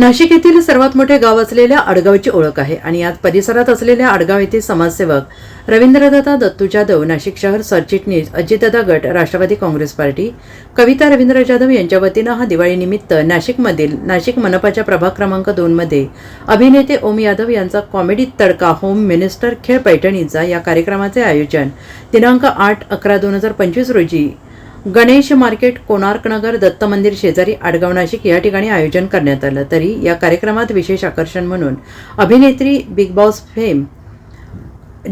नाशिक येथील सर्वात मोठे गाव असलेल्या आडगावची ओळख आहे आणि यात परिसरात असलेल्या आडगाव येथील समाजसेवक रवींद्रदत्ता दत्तू जाधव नाशिक शहर सरचिटणीस अजितदादा गट राष्ट्रवादी काँग्रेस पार्टी कविता रवींद्र जाधव यांच्या वतीनं हा दिवाळीनिमित्त नाशिकमधील नाशिक मनपाच्या प्रभाग क्रमांक दोनमध्ये अभिनेते ओम यादव यांचा कॉमेडी तडका होम मिनिस्टर खेळ पैठणीचा या कार्यक्रमाचे आयोजन दिनांक आठ अकरा दोन हजार पंचवीस रोजी गणेश मार्केट कोणार्कनगर दत्त मंदिर शेजारी आडगाव नाशिक या ठिकाणी आयोजन करण्यात आलं. तरी या कार्यक्रमात विशेष आकर्षण म्हणून अभिनेत्री Bigg Boss fame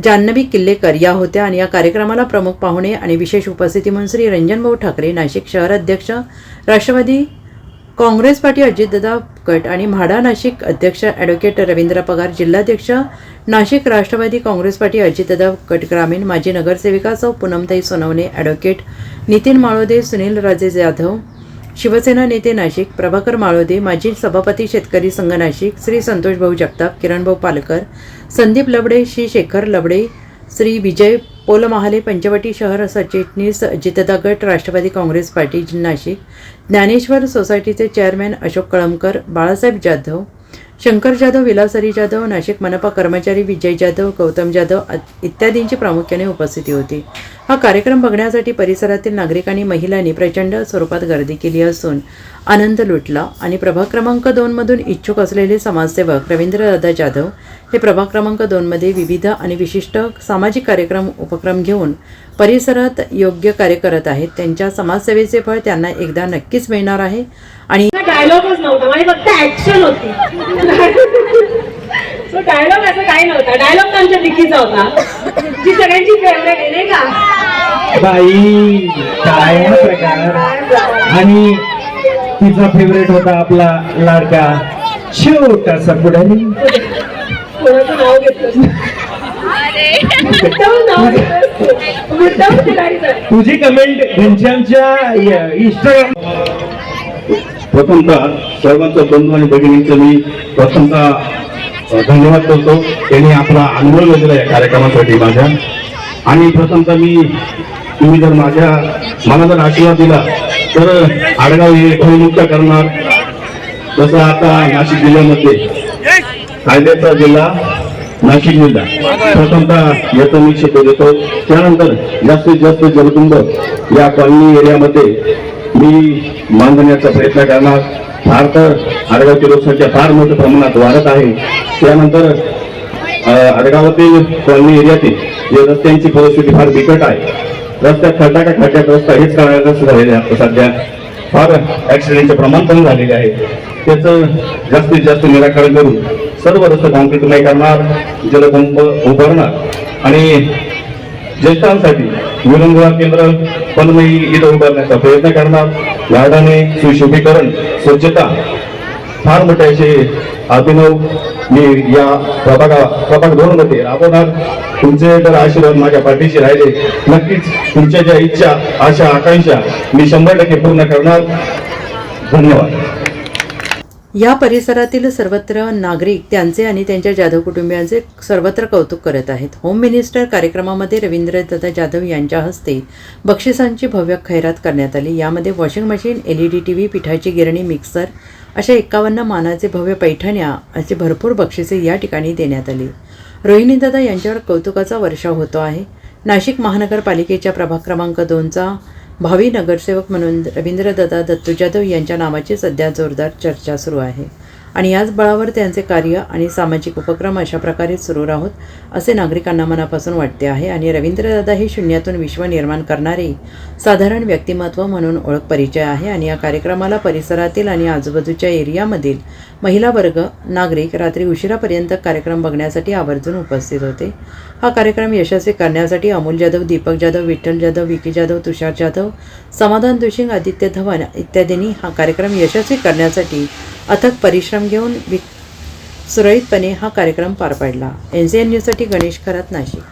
Janhavi Killekar या होत्या. आणि या कार्यक्रमाला प्रमुख पाहुणे आणि विशेष उपस्थिती म्हणून श्री रंजनभाऊ ठाकरे नाशिक शहर अध्यक्ष राष्ट्रवादी काँग्रेस पार्टी अजितदादा गट आणि म्हाडा नाशिक अध्यक्ष ॲडव्होकेट रवींद्र पगार जिल्हाध्यक्ष नाशिक राष्ट्रवादी काँग्रेस पार्टी अजितदादा कट ग्रामीण माजी नगरसेविका सौ पूनमताई सोनवणे ॲडव्होकेट नितीन माळोदे सुनील राजे जाधव शिवसेना नेते नाशिक प्रभाकर माळोदे माजी सभापती शेतकरी संघ नाशिक श्री संतोष भाऊ जगताप किरणभाऊ पालकर संदीप लबडे श्री शेखर लबडे श्री विजय पोलमहाले पंचवटी शहर सरचिटणीस जितदा गट राष्ट्रवादी काँग्रेस पार्टी नाशिक. ज्ञानेश्वर सोसायटीचे चेअरमॅन अशोक कळमकर बाळासाहेब जाधव शंकर जाधव विलासरी जाधव नाशिक मनपा कर्मचारी विजय जाधव गौतम जाधव इत्यादींची प्रामुख्याने उपस्थिती होती. हा कार्यक्रम बघण्यासाठी परिसरातील नागरिकांनी महिलांनी प्रचंड स्वरूपात गर्दी केली असून आनंद लुटला आणि प्रभाग क्रमांक दोनमधून इच्छुक असलेले समाजसेवक रवींद्रदादा जाधव हे प्रभाग क्रमांक दोनमध्ये विविध आणि विशिष्ट सामाजिक कार्यक्रम उपक्रम घेऊन परिसरात योग्य कार्य करत आहेत. त्यांच्या समाजसेवेचे फळ त्यांना एकदा नक्कीच मिळणार आहे. आणि डायलॉगच नव्हता. फक्त ऍक्शन होती. सो डायलॉग असं काही नव्हता. डायलॉग आमच्या विकीचा होता. जी सगळ्यांची फेवरेट आहे नाही का? बाई काय प्रकार? आणि तिचा फेवरेट होता आपला लाडका. कोणाचं नाव घेतलं मुद्दाम तिलाडीचं. तुझी कमेंट घनश्यामच्या इंस्टाग्राम प्रथमतः सर्वांचा बंधू आणि भगिनींचं मी प्रथमतः धन्यवाद करतो. त्यांनी आपला अनुभव घेतला या कार्यक्रमासाठी माझ्या. आणि प्रथमतः मी तुम्ही जर माझ्या मला जर आशीर्वाद दिला तर आडगाव हे भयमुक्त करणार. जसं आता नाशिक जिल्ह्यामध्ये कायद्याचा जिल्हा नाशिक जिल्हा. प्रथमतः याचा मी शब्द देतो. त्यानंतर जास्तीत जास्त जलकुंभ या कॉलनी एरियामध्ये मी बांधण्याचा प्रयत्न करणार. फार तर आडगावची लोकसंख्या फार मोठ्या प्रमाणात वाढत आहे. त्यानंतर अ, आडगावातील कॉलनी एरियातील जे रस्त्यांची परिस्थिती फार बिकट आहे. रस्त्यात खड्डा का खड्ड्यात रस्ता हेच करायचं झालेले आहे सध्या फार ॲक्सिडेंटचे प्रमाण कमी झालेले आहे. त्याचं जास्तीत जास्त निराकरण करून सर्व रस्ते कॉन्क्रीटमय करणार जलपंप उभारणार आणि ज्येष्ठांसाठी विलंबवा केंद्र पण मी इथं उभारण्याचा प्रयत्न करणार. गार्डने सुशोभीकरण स्वच्छता फार मोठे असे अभिनव मी या प्रभागा प्रभाग दोन मध्ये राबवणार. तुमचे जर आशीर्वाद माझ्या पाठीशी राहिले नक्कीच तुमच्या ज्या इच्छा आशा आकांक्षा मी शंभर टक्के पूर्ण करणार. धन्यवाद. या परिसरातील सर्वत्र नागरिक त्यांचे आणि त्यांच्या जाधव कुटुंबियांचे सर्वत्र कौतुक करत आहेत. होम मिनिस्टर कार्यक्रमामध्ये रवींद्र दादा जाधव यांच्या हस्ते बक्षिसांची भव्य खैरात करण्यात आली. यामध्ये washing machine L E D T V पिठाची गिरणी मिक्सर अशा एकावन्न मानाचे भव्य पैठण्या असे भरपूर बक्षिसे या ठिकाणी देण्यात आली. रोहिणीदादा यांच्यावर कौतुकाचा वर्षाव होतो आहे. नाशिक महानगरपालिकेच्या प्रभाग क्रमांक दोनचा भावी नगरसेवक म्हणून रवींद्रदादा दत्तू जाधव यांच्या नावाची सध्या जोरदार चर्चा सुरू आहे. आणि याच बळावर त्यांचे कार्य आणि सामाजिक उपक्रम अशा प्रकारे सुरू राहोत असे नागरिकांना मनापासून वाटते आहे. आणि रवींद्रदादा हे शून्यातून विश्व निर्माण करणारे साधारण व्यक्तिमत्व म्हणून ओळख परिचय आहे. आणि या कार्यक्रमाला परिसरातील आणि आजूबाजूच्या एरियामधील महिला वर्ग नागरिक रात्री उशिरापर्यंत कार्यक्रम बघण्यासाठी आवर्जून उपस्थित होते. हा कार्यक्रम यशस्वी करण्यासाठी अमोल जाधव दीपक जाधव विठ्ठल जाधव विकी जाधव तुषार जाधव समाधान दुशिंग आदित्य धवन इत्यादींनी हा कार्यक्रम यशस्वी करण्यासाठी अथक परिश्रम घेऊन सुरळीतपणे हा कार्यक्रम पार पाडला. एन सी एन न्यूजसाठी गणेश खरात नाशिक.